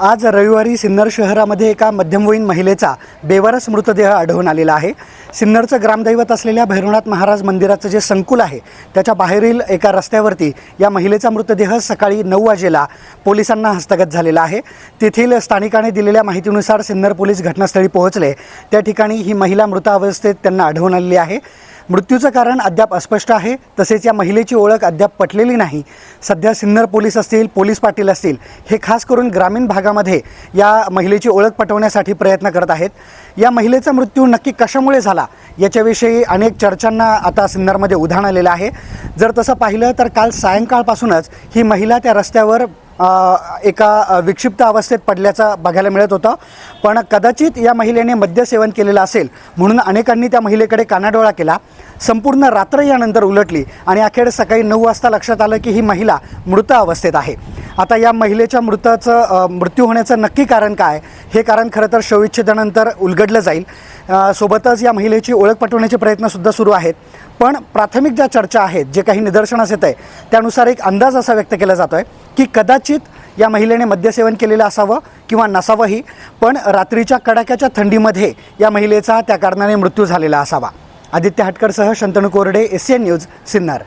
आज रविवारी सिन्नर शहरामध्ये एका मध्यमवयीन महिलेचा बेवारस मृतदेह आढळून आलेला आहे. सिन्नरचं ग्रामदैवत असलेल्या भैरवनाथ महाराज मंदिराचं जे संकुल आहे त्याच्या बाहेरील एका रस्त्यावरती या महिलेचा मृतदेह सकाळी नऊ वाजेला पोलिसांना हस्तगत झालेला आहे. तेथील स्थानिकाने दिलेल्या माहितीनुसार सिन्नर पोलीस घटनास्थळी पोहोचले. त्या ठिकाणी ही महिला मृतावस्थेत त्यांना आढळून आलेली आहे. मृत्यूचं कारण अद्याप अस्पष्ट आहे. तसेच या महिलेची ओळख अद्याप पटलेली नाही. सध्या सिन्नर पोलीस असतील पोलीस पाटील असतील हे खास करून ग्रामीण भागामध्ये या महिलेची ओळख पटवण्यासाठी प्रयत्न करत आहेत. या महिलेचा मृत्यू नक्की कशामुळे झाला याच्याविषयी अनेक चर्चांना आता सिन्नरमध्ये उधाण आलेलं आहे. जर तसं पाहिलं तर काल सायंकाळपासूनच ही महिला त्या रस्त्यावर एका विक्षिप्त अवस्थेत पडल्याचा बघायला मिळत होता. पण कदाचित या महिलेने मद्यसेवन केलेलं असेल म्हणून अनेकांनी त्या महिलेकडे कानाडोळा केला. संपूर्ण रात्र यानंतर उलटली आणि अखेर सकाळी नऊ वाजता लक्षात आलं की ही महिला मृत अवस्थेत आहे. आता या महिलेच्या मृताचं मृत्यू होण्याचं नक्की कारण काय? हे कारण खरं तर शवविच्छेदनानंतर उलगडलं जाईल. सोबतच या महिलेची ओळख पटवण्याचे प्रयत्नसुद्धा सुरू आहेत. पण प्राथमिक ज्या चर्चा आहेत जे काही निदर्शनास येत आहे त्यानुसार एक अंदाज असा व्यक्त केला जातो आहे की कदाचित या महिलेने मद्यसेवन केलेलं असावं किंवा नसावंही पण रात्रीच्या कडाक्याच्या थंडीमध्ये या महिलेचा त्या कारणाने मृत्यू झालेला असावा. आदित्य हटकरसह शंतनू कोरडे एस एन न्यूज सिन्नर.